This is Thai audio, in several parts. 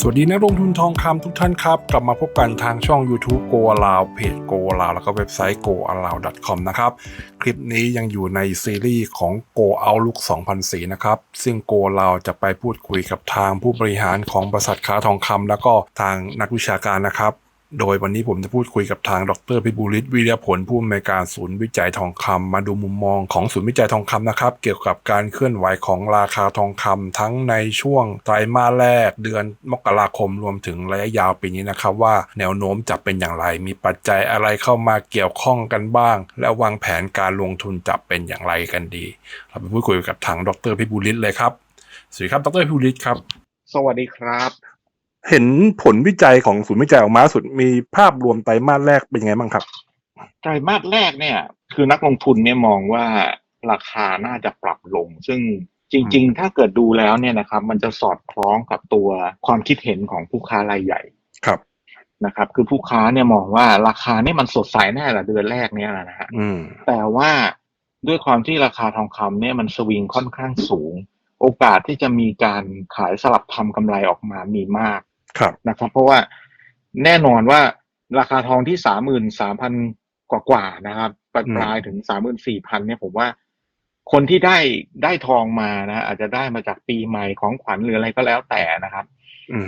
สวัสดีนักลงทุนทองคำทุกท่านครับ กลับมาพบกันทางช่อง YouTube Go a l o u เพจ Go a l o u แล้วก็เว็บไซต์ go a l o u com นะครับ คลิปนี้ยังอยู่ในซีรีส์ของ Go Outlook 2004นะครับ ซึ่ง Go a l o u จะไปพูดคุยกับทางผู้บริหารของบริษัทค้าทองคำแล้วก็ทางนักวิชาการนะครับ โดยวันนี้ผมจะพูดคุยกับทางดรพิบูลิศวิริยผลผู้อำนวยการศูนย์วิจัยทองคำมาดูมุมมองของศูนย์วิจัยทองคำนะครับ เกี่ยวกับการเคลื่อนไหวของราคาทองคำทั้งในช่วงไตรมาสแรกเดือนมกราคมรวมถึงระยะยาวปีนี้นะครับ ว่าแนวโน้มจะเป็นอย่างไร มีปัจจัยอะไรเข้ามาเกี่ยวข้องกันบ้าง และวางแผนการลงทุนจะเป็นอย่างไรกันดี เราไปพูดคุยกับทางดรพิบูลิศเลยครับสวัสดีครับดรพิบูลิศครับ สวัสดีครับ เห็นผลวิจัยของศูนย์วิจัยออกมาล่าสุดมีภาพรวมไตรมาสแรกเป็นยังไงบ้างครับไตรมาสแรกเนี่ย คือนักลงทุนเนี่ยมองว่าราคาน่าจะปรับลง ซึ่งจริง ๆ ถ้าเกิดดูแล้วเนี่ยนะครับ มันจะสอดคล้องกับตัวความคิดเห็นของผู้ค้ารายใหญ่ครับนะครับ คือผู้ค้าเนี่ยมองว่าราคาเนี่ยมันสดใสแน่ละเดือนแรกเนี่ยนะฮะอืมแต่ว่าด้วยความที่ราคาทองคำเนี่ยมันสวิงค่อนข้างสูง โอกาสที่จะมีการขายสลับทำกำไรออกมามีมาก ครับนะครับ เพราะว่าแน่นอนว่าราคาทองที่สามหมื่นสามพันกว่าๆนะครับปลายอืมปลายถึงสามหมื่นสี่พันเนี่ยผมว่า คนที่ได้ได้ทองมานะอาจจะได้มาจากปีใหม่ของขวัญหรืออะไรก็แล้วแต่นะครับ อืม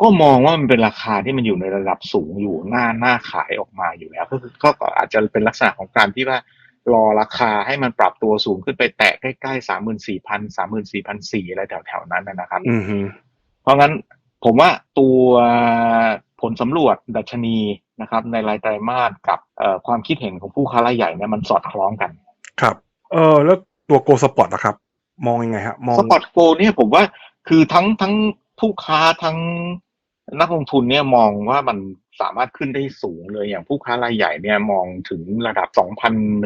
ก็มองว่ามันเป็นราคาที่มันอยู่ในระดับสูงอยู่หน้าหน้าขายออกมาอยู่แล้ว ก็คือก็อาจจะเป็นลักษณะของการที่ว่ารอราคาให้มันปรับตัวสูงขึ้นไปแตะใกล้ๆสามหมื่นสี่พันสามหมื่นสี่พันสี่อะไรแถวๆนั้นนะนะครับอืมเพราะงั้น ผมว่าตัวผลสำรวจดัชนีนะครับในรายไตรมาสกับเอ่อความคิดเห็นของผู้ค้ารายใหญ่เนี่ยมันสอดคล้องกัน ครับ เออแล้วตัวโกสปอร์ตนะครับ มองยังไงฮะมองสปอตโกเนี่ยผมว่าคือทั้งทั้งผู้ค้าทั้งนักลงทุนเนี่ยมองว่ามันสามารถขึ้นได้สูงเลยอย่างผู้ค้ารายใหญ่เนี่ยมองถึงระดับ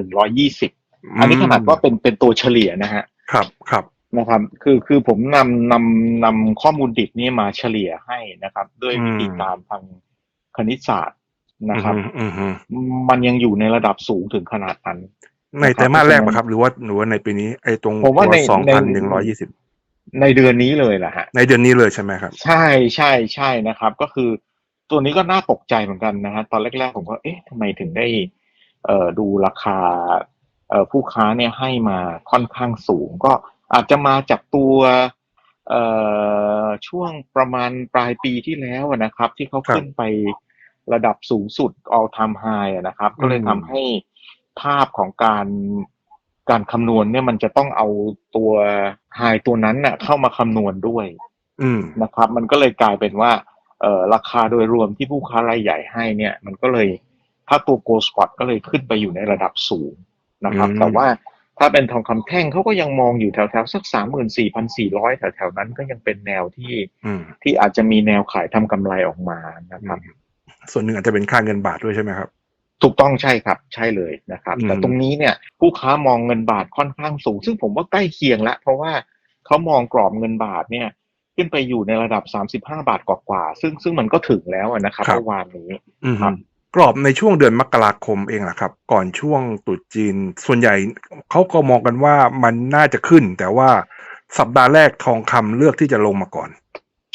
2,120 อันนี้ขนาดว่าเป็นเป็นตัวเฉลี่ยนะฮะ ครับครับ นะครับ คือคือผมนำนำนำข้อมูลดิบนี่มาเฉลี่ยให้นะครับ ด้วยวิธีอืมการทางคณิตศาสตร์นะครับอืมอืมมันยังอยู่ในระดับสูงถึงขนาดนั้นในไตรมาสแรกปะครับ หรือว่าหรือว่าในปีนี้ไอ้ตรงผมว่าในสองในพันหนึ่งร้อยี่สิบในเดือนนี้เลยแหละฮะในเดือนนี้เลยใช่ไหมครับ ใช่ใช่ใช่นะครับ ก็คือตัวนี้ก็น่าตกใจเหมือนกันนะฮะตอนแรกๆผมก็เอ๊ะทำไมถึงได้ เอ่อดูราคา เอ่อผู้ค้าเนี่ยให้มาค่อนข้างสูงก็ อาจจะมาจากตัวเอ่อช่วงประมาณปลายปีที่แล้วอะนะครับ ที่เขาครับขึ้นไประดับสูงสุด all time high อะนะครับ ก็เลยอืมทำให้ภาพของการการคำนวณเนี่ยมันจะต้องเอาตัว high ตัวนั้นน่ะเข้ามาคำนวณด้วยอืมนะครับ มันก็เลยกลายเป็นว่าเอ่อราคาโดยรวมที่ผู้ค้ารายใหญ่ให้เนี่ย มันก็เลยถ้าตัว Go Spot ก็เลยขึ้นไปอยู่ในระดับสูงนะครับอืมแต่ว่า ถ้าเป็นทองคำแท่งเขาก็ยังมองอยู่แถวๆสักสามหมื่นสี่พันสี่ร้อยแถวๆนั้นก็ยังเป็นแนวที่อืมที่อาจจะมีแนวขายทำกำไรออกมานะครับ ส่วนหนึ่งอาจจะเป็นค่าเงินบาทด้วยใช่ไหมครับ ถูกต้องใช่ครับ ใช่เลยนะครับอืมแต่ตรงนี้เนี่ยผู้ค้ามองเงินบาทค่อนข้างสูง ซึ่งผมว่าใกล้เคียงแล้วเพราะว่าเขามองกรอบเงินบาทเนี่ยขึ้นไปอยู่ในระดับ 35 บาทกว่าๆ ซึ่งซึ่งมันก็ถึงแล้วอะนะครับครับเมื่อวานนี้อืมครับ กรอบในช่วงเดือนมกราคมเองแหละครับ ก่อนช่วงตรุษจีน ส่วนใหญ่เขาก็มองกันว่ามันน่าจะขึ้น แต่ว่าสัปดาห์แรกทองคำเลือกที่จะลงมาก่อน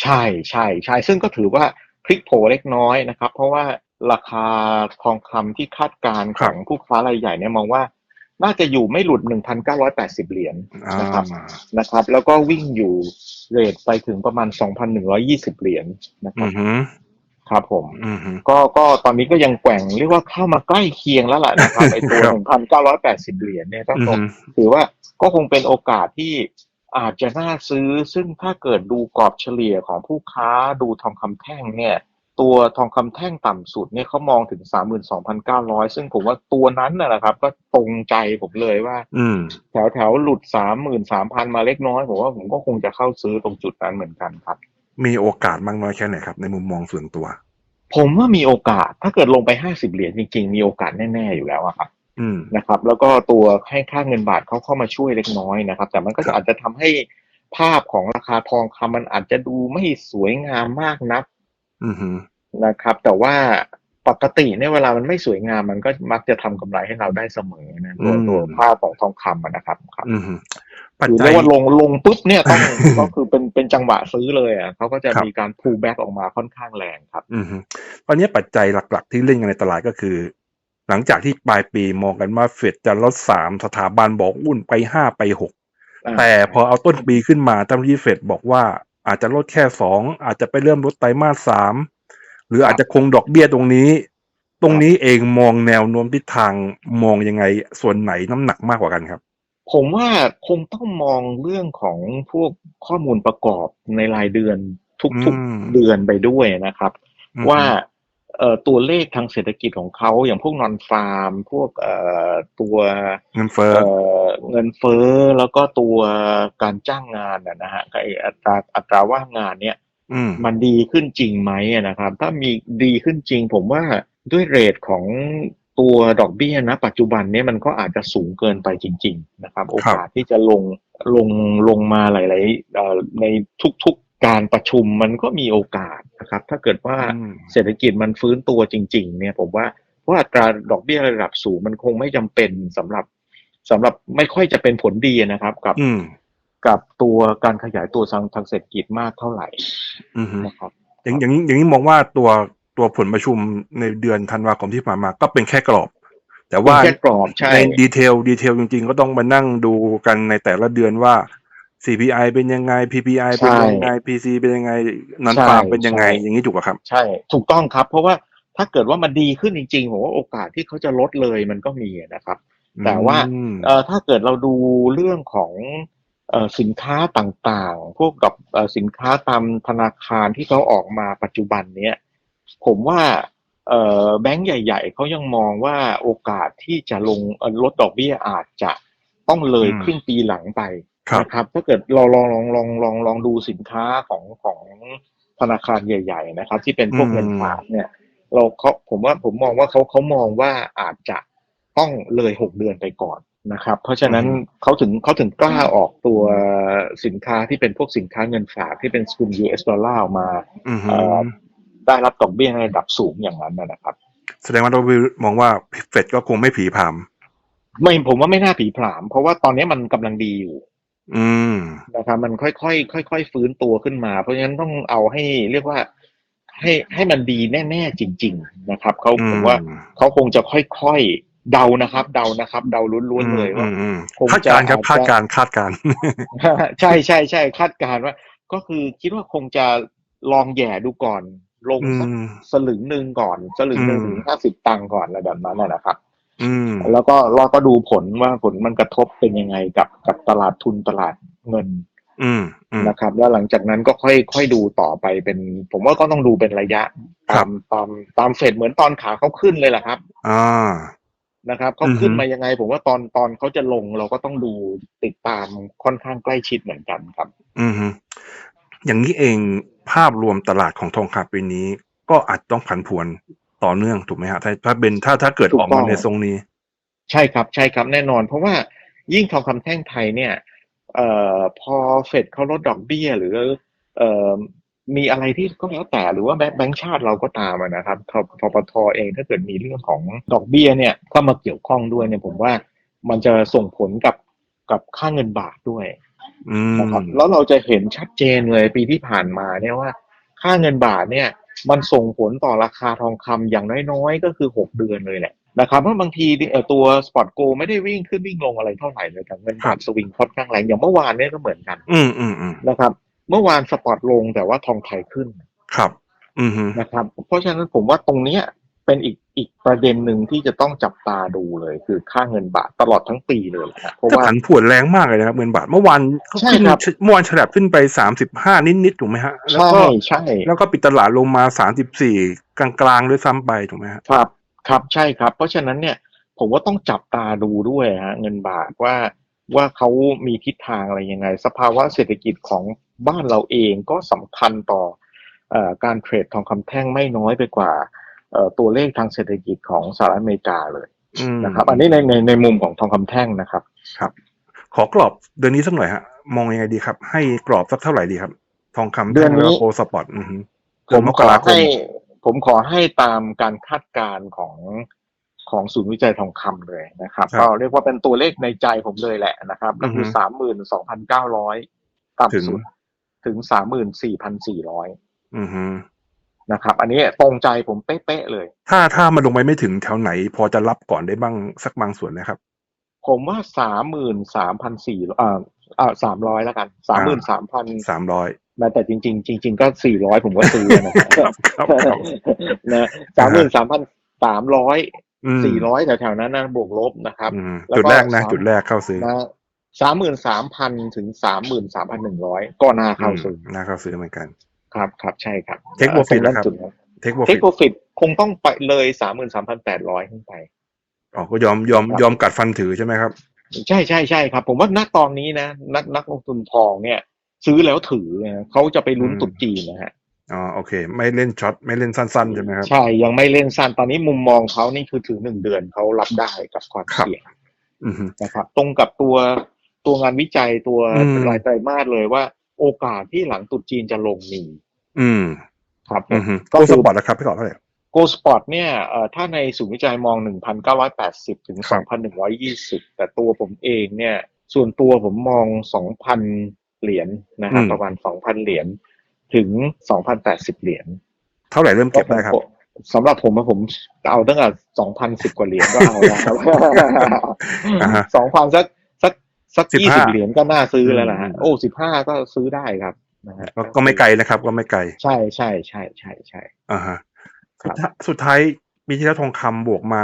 ใช่ใช่ใช่ซึ่งก็ถือว่าพลิกโผเล็กน้อยนะครับ เพราะว่าราคาทองคำที่คาดการณ์คขรับองผู้ค้ารายใหญ่เนี่ยมองว่า น่าจะอยู่ไม่หลุด 1,980 เหรียญอ่านะครับนะครับ แล้วก็วิ่งอยู่เรทไปถึงประมาณ 2,120 เหรียญนะคอืรับมฮึ ครับผมอืมฮึก็ก็ตอนนี้ก็ยังแกว่งเรียกว่าเข้ามาใกล้เคียงแล้วล่ะนะครับไอตัวครับ1,980เหรียญเนี่ยก็อืมคงฮึถือว่าก็คงเป็นโอกาสที่อาจจะน่าซื้อซึ่งถ้าเกิดดูกรอบเฉลี่ยของผู้ค้าดูทองคำแท่งเนี่ย ตัวทองคำแท่งต่ำสุดเนี่ยเขามองถึง32,900ซึ่งผมว่าตัวนั้นนะนะครับ ก็ตรงใจผมเลยว่าอืมแถวแถวๆหลุด33,000มาเล็กน้อยผมว่าผมก็คงจะเข้าซื้อตรงจุดนั้นเหมือนกันครับ มีโอกาสมากน้อยแค่ไหนครับ ในมุมมองส่วนตัว ผมว่ามีโอกาสถ้าเกิดลงไป50เหรียญจริงๆ มีโอกาสแน่ๆอยู่แล้วอะครับอืมนะครับ แล้วก็ตัวให้ค่าเงินบาทเขาเข้ามาช่วยเล็กน้อยนะครับ แต่มันก็ครัจะบอาจจะทำให้ภาพของราคาทองคำมันอาจจะดูไม่สวยงามมากนักอืมฮึนะครับ แต่ว่าปกติเนี่ยเวลามันไม่สวยงามมันก็มักจะทำกำไรให้เราได้เสมอนะตัวตัวภาพของทองคำอะนะครับครับอืมฮึ ปัจคือจัเรียยกว่าลงลงปุ๊บเนี่ยต้องก็คือเป็นเป็นจังหวะซื้อเลยอะเขาก็จะครับมีการ pull back ออกมาค่อนข้างแรงครับ อือฮึตอนนี้ปัจจัยหลัก ๆ ที่เล่นกันในตลาดก็คือ หลังจากที่ปลายปีมองกันว่าเฟดจะลดสามสถาบันบอกหุ้นไปห้าไปหกอ่าแต่พอเอาต้นปีขึ้นมาท่านที่เฟดบอกว่าอาจจะลดแค่สองอาจจะไปเริ่มลดไตรมาสสามหรืออาจจะคงดอกเบี้ยตรงนี้ ตรงนี้เองมองแนวโน้มทิศทางมองยังไงส่วนไหนน้ำหนักมากกว่ากันครับ ผมว่าคงต้องมองเรื่องของพวกข้อมูลประกอบในรายเดือนทุกอืม ๆเดือนไปด้วยนะครับ อืมว่าเอ่อตัวเลขทางเศรษฐกิจของเขาอย่างพวกนอนฟาร์ม พวกเอ่อตัวเงินเฟ้อเอ่อเงินเฟ้อแล้วก็ตัวการจ้างงานนะนะฮะกับไอ้อัตราอัตราว่างงานเนี่ย อืม มันดีขึ้นจริงไหมอะนะครับ ถ้ามีดีขึ้นจริง ผมว่าด้วยเรทของ ตัวดอกเบี้ยนะ ปัจจุบันเนี้มันก็อาจจะสูงเกินไปจริง ๆ นะครับ โอกาสที่จะลงลงลงมาหลายๆเอ่อในทุกๆการประชุมมันก็มีโอกาสนะครับ ถ้าเกิดว่าอืมเศรษฐกิจมันฟื้นตัวจริง ๆ เนี่ยผมว่าเพราะอัตราดอกเบี้ยระดับสูงมันคงไม่จำเป็นสำหรับสำหรับไม่ค่อยจะเป็นผลดีนะครับ กับอืมกับตัวการขยายตัวทางทางเศรษฐกิจมากเท่าไหร่อืมนะครับอย่างอย่างนี้อย่างนี้มองว่าตัว ตัวผลประชุมในเดือนธันวาคมที่ผ่านมาก็เป็นแค่กรอบ แต่ว่าแค่กรอบใช่ในดีเทลดีเทลจริงๆ ก็ต้องมานั่งดูกันในแต่ละเดือนว่า CPI เป็นยังไง PPI เป็นยังไง PC เป็นยังไงนอนฟาร์มเป็นยังไงอย่างนี้ถูกป่ะครับ ใช่ ถูกต้องครับ เพราะว่าถ้าเกิดว่ามันดีขึ้นจริงๆผมว่าโอกาสที่เขาจะลดเลยมันก็มีนะครับ แต่ว่าอืมเอ่อถ้าเกิดเราดูเรื่องของเอ่อสินค้าต่างๆ พวกกับเอ่อสินค้าตามธนาคารที่เขาออกมาปัจจุบันเนี้ย ผมว่าเอ่อแบงก์ใหญ่ ๆเขายังมองว่าโอกาสที่จะลงเอ่อลดดอกเบี้ยอาจจะต้องเลยอืมครึ่งปีหลังไปครับนะครับ ถ้าเกิดเราลองลองลองลองลองดูสินค้าของของธนาคารใหญ่ ๆ นะครับ ที่เป็นพวกเงินฝากเนี่ย เราเขาผมว่าผมมองว่าเขาเขามองว่าอาจจะต้องเลยหกเดือนไปก่อนนะครับ เพราะฉะนั้นอืมเขาถึงเขาถึงกล้าออกตัวสินค้าที่เป็นพวกสินค้าเงินฝากที่เป็นกลุ่ม US ดอลลาร์ออกมาอืมเอ่อ ได้รับดอกเบี้ยในระดับสูงอย่างนั้นนะนะครับ แสดงว่าเรามองว่าเฟดก็คงไม่ผีผาม ไม่ผมว่าไม่น่าผีผลาม เพราะว่าตอนนี้มันกำลังดีอยู่ อืมนะครับมันค่อยๆค่อยๆฟื้นตัวขึ้นมา เพราะฉะนั้นต้องเอาให้เรียกว่าให้ให้มันดีแน่ๆจริง ๆ นะครับเขาอืมผมว่าเขาคงจะค่อยๆเดานะครับ เดานะครับ เดาล้วนๆเลยว่าอืมอืมคงคาดจะการณ์ครับอาจจะคาดการณ์คาดการณ์ใช่ใช่ใช่คาดการณ์ว่า ก็คือคิดว่าคงจะลองแหย่ดูก่อน ลงอืสักมสลึงหนึ่งก่อน สลึงหนึ่งอืมถึงห้าสิบตังค์ก่อนอะไรแบบนั้นนะนะครับอืมแล้วก็เราก็ดูผลว่าผลมันกระทบเป็นยังไงกับกับตลาดทุนตลาดเงินอืมอืมนะครับ แล้วหลังจากนั้นก็ค่อยค่อยดูต่อไปเป็น ผมว่าก็ต้องดูเป็นระยะครัตาบมตามตามเฟดเหมือนตอนขาเขาขึ้นเลยแหละครับ อ่านะครับเขาอือฮึขึ้นมายังไง ผมว่าตอนตอนเขาจะลงเราก็ต้องดูติดตามค่อนข้างใกล้ชิดเหมือนกันครับ อืมฮึ อย่างนี้เองภาพรวมตลาดของทองคำปีนี้ ก็อาจต้องผันผวนต่อเนื่องถูกไหมฮะถ้าถ้าเป็นถ้าถ้าเกิดถูกออกต้มาองในทรงนี้ ใช่ครับใช่ครับแน่นอน เพราะว่ายิ่งทองคำแท่งไทยเนี่ยเอ่อพอเฟดเขาลดดอกเบี้ย หรือเอ่อมีอะไรที่ก็แล้วแต่หรือว่าแบงก์แบงก์ชาติเราก็ตามอะนะครับททปทเองถ้าเกิดมีเรื่องของดอกเบี้ยเนี่ยเข้ามาเกี่ยวข้องด้วยเนี่ยผมว่ามันจะส่งผลกับกับค่าเงินบาทด้วยอืม นะครับแล้วเราจะเห็นชัดเจนเลยปีที่ผ่านมาเนี่ยว่า ค่าเงินบาทเนี่ย มันส่งผลต่อราคาทองคำอย่างน้อยๆ ก็คือหกเดือนเลยแหละนะครับเพราะบางทีเอ่อตัวสปอตโกไม่ได้วิ่งขึ้นวิ่งลงอะไรเท่าไหร่เลยแต่เงินบาทสวิงค่อนข้างแรงอย่างเมื่อวานเนี่ยก็เหมือนกัน อืมอืมอืมนะครับ เมื่อวานสปอตลงแต่ว่าทองไทยขึ้นครับ อืมฮึนะครับ เพราะฉะนั้นผมว่าตรงเนี้ย เป็นอีกอีกประเด็นหนึ่งที่จะต้องจับตาดูเลย คือค่าเงินบาทตลอดทั้งปีเลยนะเพราะแต่ว่าผันผวนแรงมากเลยนะครับเงินบาทเมื่อวานก็ใช่ขึ้นครับเมื่อวานฉลับขึ้นไปสามสิบห้านิดๆถูกไหมฮะแล้วใช่ก็ใช่แล้วก็ปิดตลาดลงมาสามสิบสี่กลางๆด้วยซ้ำไปถูกไหมฮะครับครับใช่ครับ เพราะฉะนั้นเนี่ยผมว่าต้องจับตาดูด้วยฮะเงินบาทว่าว่าเขามีทิศทางอะไรยังไง สภาวะเศรษฐกิจของบ้านเราเองก็สำคัญต่อเอ่อการเทรดทองคำแท่งไม่น้อยไปกว่าเอ่อ ตัวเลขทางเศรษฐกิจของสหรัฐอเมริกาเลยอืมนะครับ อันนี้ในในในมุมของทองคำแท่งนะครับ ขอกรอบเดือนนี้สักหน่อยฮะมองยังไงดีครับ ให้กรอบสักเท่าไหร่ดีครับ ทองคำเดือนนี้แล้วก็โกลด์สปอร์ตอือฮึผมมขกอราคมให้ผมขอให้ตามการคาดการณ์ของของศูนย์วิจัยทองคำเลยนะครับครับ ก็เรียกว่าเป็นตัวเลขในใจผมเลยแหละนะครับ ก็คืออฮึสามหมื่นสองพันเก้าร้อยถึงต่ำสุดถึงสามหมื่นสี่พันสี่ร้อยอือฮึ นะครับ อันนี้ตรงใจผมเป๊ะๆเลย ถ้าถ้ามันลงไปไม่ถึงแถวไหน พอจะรับก่อนได้บ้างสักบางส่วนนะครับ ผมว่าสามหมื่นสามพันสี่อ่าอ่าสามร้อยแล้วกันสามหมื่นสามพันสามร้อยแต่จริง ๆ จริง ๆ ก็สี่ร้อยผมก็ซื้อนะครับครับครับครับนะสามหมื่นสามพันสามร้อยอืมสี่ร้อยแถวๆนั้นนะบวกลบนะครับอืมแล้วจุดก็แรกนะสามจุดแรกเข้าซื้อนะสามหมื่นสามพันถึงสามหมื่นสามพันหนึ่งร้อยก็น่าเข้าซื้อน่าเข้าซื้อเหมือนกัน ครับครับใช่ครับ Take profit ตงนั้นนะครับจุดนั้นเทคโปรเทฟิคตโปรฟิตคงต้องไปเลยสามหมื่นสามพันแปดร้อยขึ้นไปอ๋อก็ยอมยอมครับยอมกัดฟันถือใช่ไหมครับ ใช่ใช่ใช่ครับ ผมว่าณตอนนี้นะ นักนักลงทุนทองเนี่ย ซื้อแล้วถือนะเขาจะไปลุ้นอืมตรุดจีนนะฮะอ๋อโอเค ไม่เล่นช็อตไม่เล่นสั้นๆใช่ไหมครับใช่ยังไม่เล่นสั้นตอนนี้มุมมองเขานี่คือถือหนึ่งเดือนเขารับได้กับความครับเสี่ยงอือฮึนะครับ ตรงกับตัวตัวงานวิจัยตัวอืมรายไตรมาสเลยว่า โอกาสที่หลังตรุดจีนจะลงมี อืม ครับอือฮึก็ก็คืสอปอร์ตนะครับพี่ก่อนเท่าไหร่โกลสปอร์ตเนี่ยเอ่อถ้าในศูนย์วิจัยมอง 1,980 ถึงครับ2,120 แต่ตัวผมเองเนี่ย ส่วนตัวผมมอง 2,000 เหรียญนะครับประมาณ 2,000 เหรียญถึง 2,080 เหรียญเท่าไหร่เริ่มเก็บได้ครับสำหรับผมอะผมเอาตั้งแต่ 2,010 กว่าเหรียญก็เอาแล้วครับอ่าฮะ2,000สัก สักสัก15 20เหรียญก็น่าซื้อแล้วล่ะฮะอืมโอ้15ก็ซื้อได้ครับนะฮะก็ก็ไม่ไกลนะครับ ก็ไม่ไกล ใช่ใช่ใช่ใช่ใช่อ่าฮะครับสุดท้ายสุดท้ายปีที่แล้วทองคำบวกมา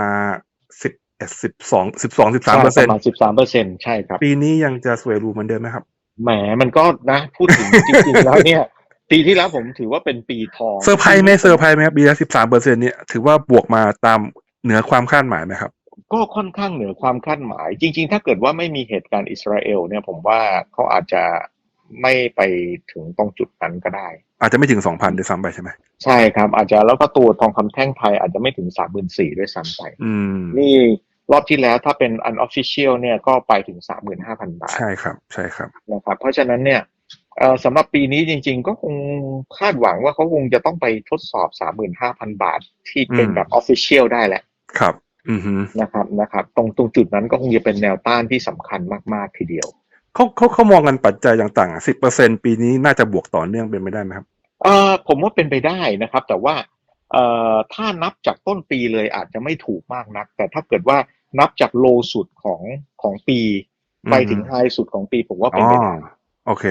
สิบเอ็ดสิบสองสิบสองสิบสามเปอร์เซ็นประมาณ13เปอร์เซ็นต์ใช่ครับ ปีนี้ยังจะสวยรูเหมือนเดิมไหมครับ แหมมันก็นะพูดถึงจริงๆแล้วเนี่ย ปีที่แล้วผมถือว่าเป็นปีทองเซอร์ไพรส์ไหมเซอร์ไพรส์ไหมครับปีละสิบสามเปอร์เซ็นเนี่ยถือว่าบวกมาตามเหนือความคาดหมายไหมครับ ก็ค่อนข้างเหนือความคาดหมาย จริง ๆ ถ้าเกิดว่าไม่มีเหตุการณ์อิสราเอลเนี่ยผมว่าเขาอาจจะไม่ไปถึงตรงจุดนั้นก็ได้ อาจจะไม่ถึงสองพันด้วยซ้ำไปใช่ไหมใช่ครับ อาจจะแล้วก็ตัวทองคำแท่งไทยอาจจะไม่ถึงสามหมื่นสี่ด้วยซ้ำไปอืมนี่รอบที่แล้วถ้าเป็น unofficial เนี่ยก็ไปถึงสามหมื่นห้าพันบาท ใช่ครับ ใช่ครับนะครับเพราะฉะนั้นเนี่ยเอ่อสำหรับปีนี้จริง ๆ ก็คงคาดหวังว่าเขาคงจะต้องไปทดสอบ 35,000 บาทที่เป็นอืมแบบ Official ได้แหละ ครับอือฮึ นะครับนะครับตรงตรงจุดนั้นก็คงจะเป็นแนวต้านที่สำคัญมากๆทีเดียวเขาเขาเขามองกันปัจจัยต่างๆสิบเปอร์เซ็นปีนี้น่าจะบวกต่อเนื่องเป็นไปได้ไหมครับเอ่อผมว่าเป็นไปได้นะครับ แต่ว่าเอ่อถ้านับจากต้นปีเลยอาจจะไม่ถูกมากนัก แต่ถ้าเกิดว่านับจากโลสุดของของปีอืมไปถึงไฮสุดของปีผมว่าเป็อ๋นอไปได้โอเค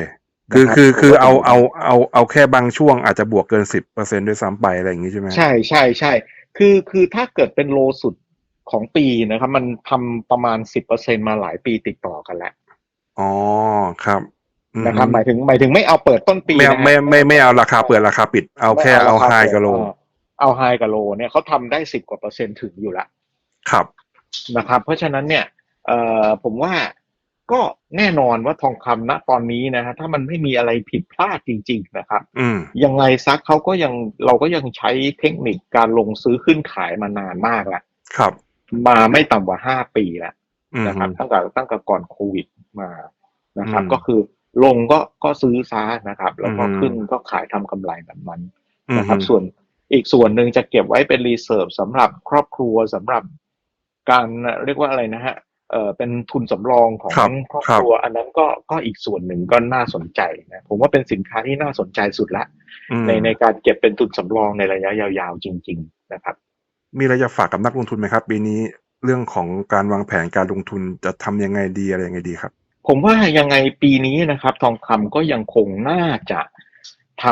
คือนะครับคือคือผมว่าเอาเป็นไปได้เอาเอาเอาแค่บางช่วงอาจจะบวกเกินสิบเปอร์เซ็นด้วยซ้ำไปอะไรอย่างนี้ใช่ไหมใช่ใช่ใช่คือคือถ้าเกิดเป็นโลสุด ของปีนะครับ มันทำประมาณสิบเปอร์เซ็นมาหลายปีติดต่อกันแล้วอ๋อครับอืมนะครับหมายถึงหมายถึงไม่เอาเปิดต้นปีไม่เอานะฮะไม่ไม่ไม่เอาราคาเปิดราคาปิด เอาแค่เอาไฮกับโล เอาไฮกับโลเนี่ยเขาทำได้สิบกว่าเปอร์เซ็นต์ถึงอยู่แล้วครับนะครับ เพราะฉะนั้นเนี่ยเอ่อผมว่าก็แน่นอนว่าทองคำณตอนนี้นะฮะถ้ามันไม่มีอะไรผิดพลาดจริง ๆ นะครับอืมยังไงซักเขาก็ยังเราก็ยังใช้เทคนิคการลงซื้อขึ้นขายมานานมากแล้วครับ มาไม่ต่ำกว่าห้าปีแล้วอืมนะครับตั้งแต่ตั้งแต่ก่อนโควิดมานะครับอืมก็คือลงก็ก็ซื้อซะนะครับ แล้วก็อืมขึ้นก็ขายทำกำไรแบบนั้นอืมนะครับ ส่วนอีกส่วนหนึ่งจะเก็บไว้เป็นรีเซิร์ฟสำหรับครอบครัวสำหรับการเรียกว่าอะไรนะฮะเออเป็นทุนสำรองของครับครอบครับครัว อันนั้นก็ก็อีกส่วนหนึ่งก็น่าสนใจนะผมว่าเป็นสินค้าที่น่าสนใจสุดละอืมในในการเก็บเป็นทุนสำรองในระยะยาวๆจริง ๆ นะครับ มีอะไรจะฝากกับนักลงทุนไหมครับ ปีนี้เรื่องของการวางแผนการลงทุนจะทำยังไงดีอะไรยังไงดีครับ ผมว่ายังไงปีนี้นะครับ ทองคำก็ยังคงน่าจะท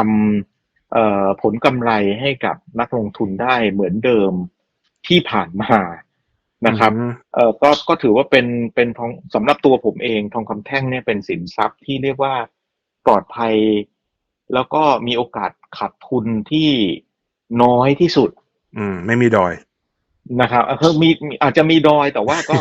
ำเอ่อผลกำไรให้กับนักลงทุนได้เหมือนเดิมที่ผ่านมานะครับอืมเอ่อก็ก็ถือว่าเป็นเป็นทองสำหรับตัวผมเองทองคำแท่งเนี่ยเป็นสินทรัพย์ที่เรียกว่าปลอดภัย แล้วก็มีโอกาสขาดทุนที่น้อยที่สุด อืม ไม่มีดอยนะครับเออมีมีอาจจะมีดอยแต่ว่าก็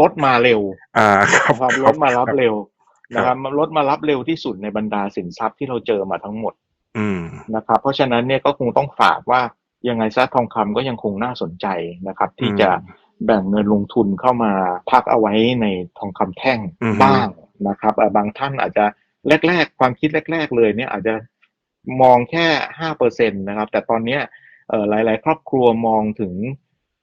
ลดมาเร็ว อ่าครับนะครับครถมารับเร็วครับนะครับรถมารับเร็วที่สุดในบรรดาสินทรัพย์ที่เราเจอมาทั้งหมด อืมนะครับ เพราะฉะนั้นเนี่ยก็คงต้องฝากว่ายังไงซะทองคำก็ยังคงน่าสนใจนะครับ ที่อืมจะแบ่งเงินลงทุนเข้ามาพักเอาไว้ในทองคำแท่งอือฮึบ้างนะครับเอ่อบางท่านอาจจะแรก ๆ ความคิดแรก ๆ เลยเนี่ยอาจจะมองแค่ห้าเปอร์เซ็นตนะครับ แต่ตอนเนี้ยเอ่อ หลาย ๆ ครอบครัวมองถึง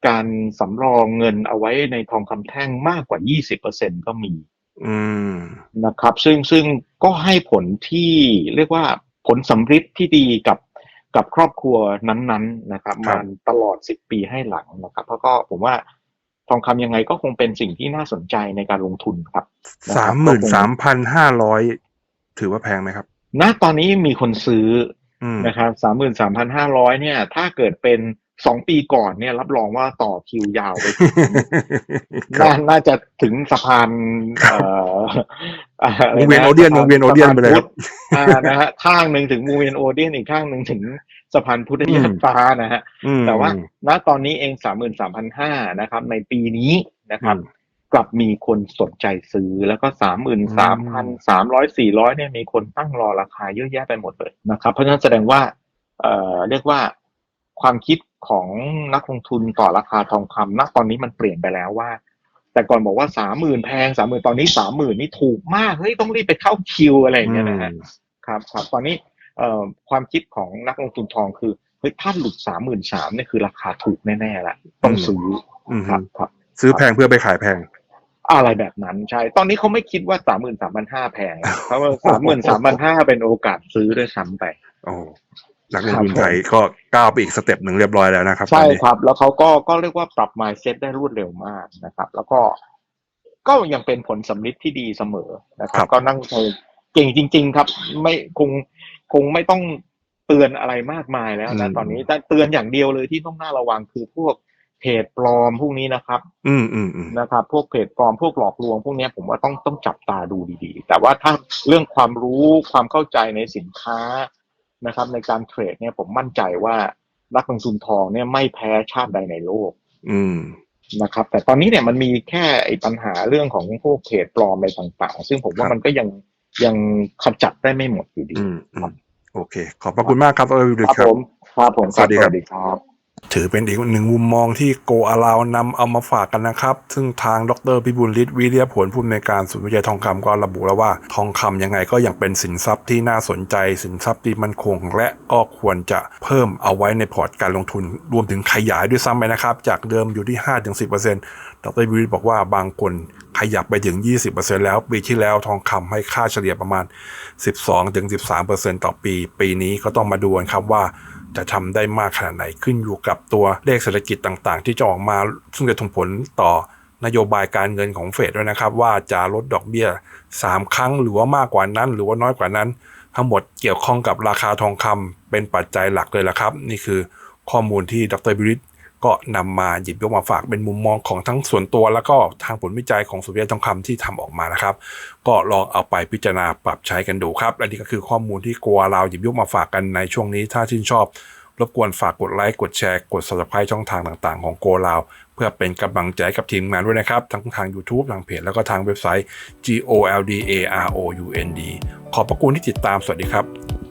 การสำรองเงินเอาไว้ในทองคำแท่งมากกว่า 20%ก็มีอืมนะครับ ซึ่งซึ่งก็ให้ผลที่เรียกว่าผลสำฤทธิ์ที่ดีกับกับครอบครัวนั้นๆนะครับครัมาบตลอด 10 ปีให้หลังนะครับเพราะก็ผมว่าทองคำยังไงก็คงเป็นสิ่งที่น่าสนใจในการลงทุนครับนะครับสามหมื่นสามพันห้าร้อยถือว่าแพงไหมครับณตอนนี้มีคนซื้ออืม นะครับสามหมื่นสามพันห้าร้อยเนี่ย ถ้าเกิดเป็นสองปีก่อนเนี่ย รับรองว่าต่อคิวยาวไปถึงครับน่าน่าจะถึงสะพานเอ่ออะไรวงเวียนนะโอเดียนสะพาวงเวียนโอเดียนสะพาไปเลยพุทธอ่านะฮะข้างหนึ่งถึงวงเวียนโอเดียนอีกข้างหนึ่งถึงสะพานพุทธยอดฟ้านะฮะอืมแต่ว่าณตอนนี้เองสามหมื่นสามพันห้านะครับ ในปีนี้นะครับอืม กลับมีคนสนใจซื้อแล้วก็สามหมื่นสามพันสามร้อยสี่ร้อยเนี่ยมีคนตั้งรอราคาเยอะแยะไปหมดเลยนะครับ เพราะฉะนั้นแสดงว่าเอ่อเรียกว่าความคิดของนักลงทุนต่อราคาทองคำณตอนนี้มันเปลี่ยนไปแล้วว่า แต่ก่อนบอกว่าสามหมื่นแพงสามหมื่นตอนนี้สามหมื่นนี่ถูกมากเฮ้ยต้องรีบไปเข้าคิวอะไรอย่างเงี้ยนะฮะครับครับตอนนี้เอ่อความคิดของนักลงทุนทองคือเฮ้ยถ้าหลุดสามหมื่นสามเนี่ยคือราคาถูกแน่ๆละต้องซื้ออืมครับครับซื้อแพงเพื่อไปขายแพง อะไรแบบนั้นใช่ ตอนนี้เขาไม่คิดว่าสามหมื่นสามพันห้าแพงเพราะว่าสามหมื่นสามพันห้าเป็นโอกาสซื้อด้วยซ้ำไปโอ้นักลงทุนไทยก็ก้าวไปอีกสเต็ปหนึ่งเรียบร้อยแล้วนะครับ ใช่ตอนนี้ครับ แล้วเขาก็ก็เรียกว่าปรับ mindset ได้รวดเร็วมากนะครับ แล้วก็ก็ยังเป็นผลสำลิดที่ดีเสมอนะครับ ก็นั่งเก่งจริง ๆ ครับ ไม่คงคงไม่ต้องเตือนอะไรมากมายแล้วนะตอนนี้แต่เตือนอย่างเดียวเลยที่ต้องน่าระวังคือพวก เพจปลอมพวกนี้นะครับอืมอืมอืมนะครับ พวกเพจปลอมพวกหลอกลวงพวกเนี้ยผมว่าต้องต้องจับตาดูดีๆ แต่ว่าถ้าเรื่องความรู้ความเข้าใจในสินค้านะครับ ในการเทรดเนี่ยผมมั่นใจว่านักลงทุนทองเนี่ยไม่แพ้ชาติใดในโลก อืมนะครับ แต่ตอนนี้เนี่ยมันมีแค่ไอ้ปัญหาเรื่องของพวกเพจปลอมอะไรต่างๆ ซึ่งผมว่าครับมันก็ยังยังขจัดได้ไม่หมดอยู่ดีอืมอืมโอเค ขอบพระคุณมากครับดรวิวครับครัผบมครับผมสวัสดีครับสวัสดีครับ ถือเป็นอีกหนึ่งมุมมองที่โกอาลาวนำเอามาฝากกันนะครับ ซึ่งทางดรพิบูลฤทธิ์วิริยผลผู้อำนวยการศูนย์วิจัยทองคำก็ระบุแล้วว่า ทองคำยังไงก็ยังเป็นสินทรัพย์ที่น่าสนใจ สินทรัพย์ที่มั่นคง และก็ควรจะเพิ่มเอาไว้ในพอร์ตการลงทุน รวมถึงขยายด้วยซ้ำไปนะครับ จากเดิมอยู่ที่ 5-10%ดรวิริยบอกว่าบางคนขยับไปถึง 20%แล้ว ปีที่แล้วทองคำให้ค่าเฉลี่ยประมาณ 12-13%ต่อปี ปีนี้ก็ต้องมาดูกันครับว่า จะทำได้มากขนาดไหนขึ้นอยู่กับตัวเลขเศรษฐกิจต่างๆ ที่จะออกมาซึ่งจะส่งผลต่อนโยบายการเงินของเฟดด้วยนะครับ ว่าจะลดดอกเบี้ย 3 ครั้งหรือว่ามากกว่านั้น หรือว่าน้อยกว่านั้น ทั้งหมดเกี่ยวข้องกับราคาทองคำเป็นปัจจัยหลักเลยละครับ นี่คือข้อมูลที่ดรบิริต ก็นำมาหยิบยกมาฝากเป็นมุมมองของทั้งส่วนตัว แล้วก็ทางผลวิจัยของสุริยะทองคำที่ทำออกมานะครับ ก็ลองเอาไปพิจารณาปรับใช้กันดูครับและนี่ก็คือข้อมูลที่กัวเราหยิบยกมาฝากกันในช่วงนี้ถ้าชื่นชอบรบกวนฝากกดไลค์ กดแชร์ กด subscribe ช่องทางต่างๆ ของโกลาว เพื่อเป็นกำลังใจกับทีมงานด้วยนะครับ ทั้งทาง YouTube ทางเพจ แล้วก็ทางเว็บไซต์ g o l d a r o u n d ขอบพระคุณที่ติดตาม สวัสดีครับ